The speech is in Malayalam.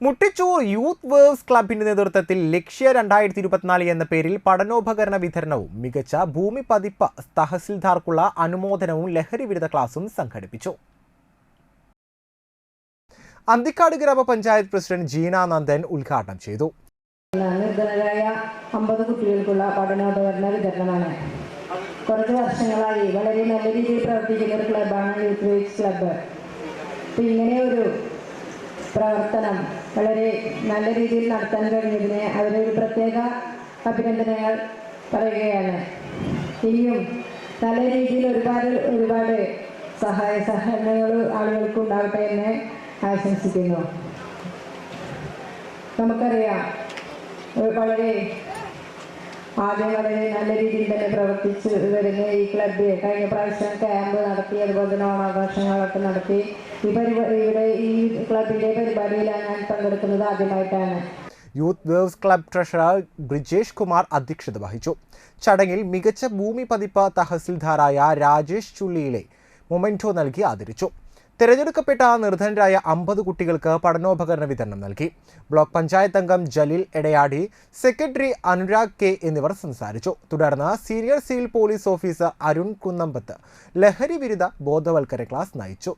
മുട്ടിച്ചൂർ യൂത്ത് വേവ്സ് ക്ലബിന്റെ നേതൃത്വത്തിൽ ലക്ഷ്യ രണ്ടായിരത്തി ഇരുപത്തിനാല് എന്ന പേരിൽ പഠനോപകരണ വിതരണവും മികച്ച ഭൂമി പതിപ്പ് തഹസിൽദാർക്കുള്ള അനുമോദനവും ലഹരി വിരുദ്ധ ക്ലാസും സംഘടിപ്പിച്ചു. അന്തിക്കാട് ഗ്രാമപഞ്ചായത്ത് പ്രസിഡന്റ് ജീന നന്ദൻ ഉദ്ഘാടനം ചെയ്തു. നിർധനരായ അമ്പത് കുട്ടികൾക്കുള്ള പഠനോപകരണ വിതരണമാണ്. കുറച്ച് വർഷങ്ങളായി വളരെ നല്ല രീതിയിൽ പ്രവർത്തിക്കുന്ന ഒരു ക്ലബ്ബാണ് യൂത്ത് വേക്സ് ക്ലബ്ബ് ഇങ്ങനെ ഒരു പ്രവർത്തനം വളരെ നല്ല രീതിയിൽ നടത്താൻ കഴിഞ്ഞതിനെ അവരെ ഒരു പ്രത്യേക അഭിനന്ദനങ്ങൾ പറയുകയാണ്. ഇനിയും നല്ല രീതിയിൽ ഒരുപാട് ഒരുപാട് സഹായ സഹകരണങ്ങൾ ആളുകൾക്ക് ഉണ്ടാവട്ടെ എന്ന് ആശംസിക്കുന്നു. നമുക്കറിയാം വളരെ ആദ്യം വളരെ നല്ല രീതിയിൽ തന്നെ പ്രവർത്തിച്ച് വരുന്ന ഈ ക്ലബ് കഴിഞ്ഞ പ്രാവശ്യം ക്യാമ്പ് നടത്തി അതുപോലെ തന്നെ ഓണാഘോഷങ്ങളൊക്കെ നടത്തി. ഈ പരിപാടി ഇവിടെ ഈ ക്ലബിന്റെ പരിപാടിയിലാണ് ഞാൻ പങ്കെടുക്കുന്നത് ആദ്യമായിട്ടാണ്. Youth waves club treasurer Brijesh Kumar അധ്യക്ഷത വഹിച്ചു. ചടങ്ങിൽ മികച്ച ഭൂമി പതിപ്പ് തഹസിൽദാറായ രാജേഷ് ചുള്ളിയിലെ മൊമെന്റോ നൽകി ആദരിച്ചു. തിരഞ്ഞെടുക്കപ്പെട്ട നിർധനരായ അമ്പത് കുട്ടികൾക്ക് പഠനോപകരണ വിതരണം നൽകി. ബ്ലോക്ക് പഞ്ചായത്ത് അംഗം ജലീൽ എടയാടി സെക്രട്ടറി അനുരാഗ് കെ എന്നിവർ സംസാരിച്ചു. തുടർന്ന് senior civil police officer Arun Kunnambath ലഹരി വിരുദ്ധ ബോധവൽക്കരണ ക്ലാസ് നയിച്ചു.